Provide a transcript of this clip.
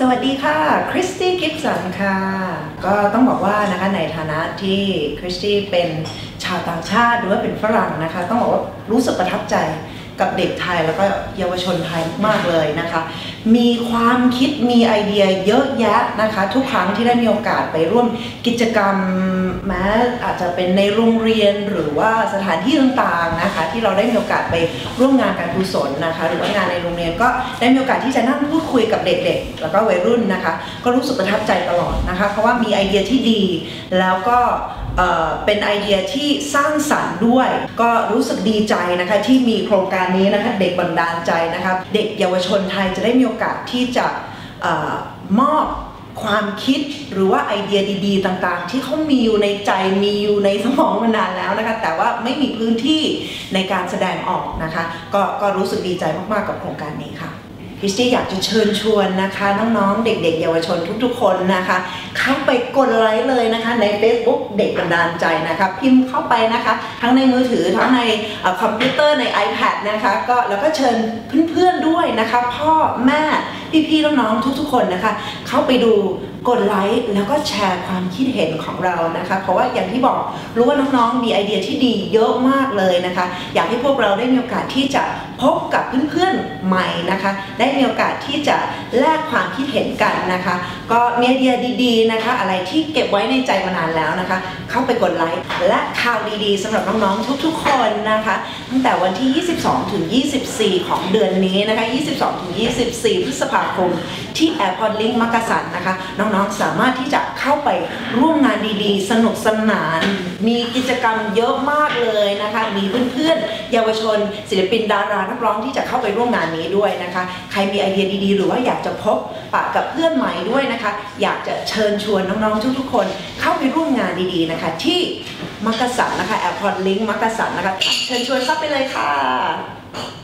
สวัสดีค่ะคริสตี้กิฟสันค่ะ ก็ต้องบอกว่านะคะในฐานะที่คริสตี้เป็นชาวต่างชาติหรือว่าเป็นฝรั่งนะคะ ต้องบอกว่ารู้สึกประทับใจ กับเด็กไทยแล้วก็เยาวชนไทยมากเลยนะคะ มีความคิดมีไอเดียเยอะแยะนะคะ ทุกครั้งที่ได้มีโอกาสไปร่วมกิจกรรมแม้อาจจะเป็นในโรงเรียนหรือว่าสถานที่ต่างๆนะคะ ที่เราได้มีโอกาสไปร่วมงานการกุศลนะคะ หรือว่างานในโรงเรียนก็ได้มีโอกาสที่จะนั่งพูดคุยกับเด็กๆ แล้วก็วัยรุ่นนะคะ ก็รู้สึกประทับใจตลอดนะคะ เพราะว่ามีไอเดียที่ดีแล้วก็ เป็นไอเดียที่สร้างสรรค์ด้วย ก็รู้สึกดีใจนะคะที่มีโครงการนี้นะคะเด็กบันดาลใจนะคะเด็กเยาวชนไทยจะได้มีโอกาสที่จะอมอบความคิดหรือว่าไอเดียดี ๆ ต่างๆ ที่เขามีอยู่ในใจมีอยู่ในสมองมานานแล้วนะคะ แต่ว่าไม่มีพื้นที่ในการแสดงออกนะคะ ก็ก็รู้สึกดีใจมากๆกับโครงการนี้ค่ะ คริสตี้อยากจะเชิญชวนนะคะ น้องๆ เด็กๆ เยาวชนทุกๆ คนนะคะ เข้าไปกดไลค์เลยนะคะ ใน Facebook เด็กบันดาลใจนะคะ พิมพ์เข้าไปนะคะ ทั้งในมือถือทั้งในอคอมพิวเตอร์ใน iPad นะคะก็แล้วก็เชิญเพื่อนๆด้วยนะคะ พ่อแม่พี่ๆน้องๆทุกๆ คนนะคะ เข้าไปดูกดไลค์แล้วก็แชร์ความคิดเห็นของเรานะคะ เพราะว่าอย่างที่บอกรู้ว่าน้องๆมีไอเดียที่ดีเยอะมากเลยนะคะ อยากให้พวกเราได้มีโอกาสที่จะพบกับเพื่อนๆ ใหม่นะคะ ได้มีโอกาสที่จะแลกความคิดเห็นกันนะคะ ก็มีไอเดียดีๆนะคะ อะไรที่เก็บไว้ในใจมานานแล้วนะคะ เข้าไปกดไลค์และข่าวดีๆสำหรับน้องๆทุกๆคนนะคะ ตั้งแต่วันที่ 22 ถึง 24 ของเดือนนี้นะคะ 22 ถึง 24 พฤษภาคม ที่ Airport Link มักกะสันนะคะ น้องๆสามารถที่จะ เข้าไปร่วมงานดีๆ สนุกสนาน มีกิจกรรมเยอะมากเลยนะคะ มีเพื่อนๆเยาวชน ศิลปินดารานักร้องที่จะเข้าไปร่วมงานนี้ด้วยนะคะ ใครมีไอเดียดีๆ หรือว่าอยากจะพบปะกับเพื่อนใหม่ด้วยนะคะ อยากจะเชิญชวนน้องๆทุกๆ คนเข้าไปร่วมงานดีๆนะคะ ที่มักกะสันนะคะ Airport Link มักกะสันนะคะเชิญชวนเข้าไปเลยค่ะ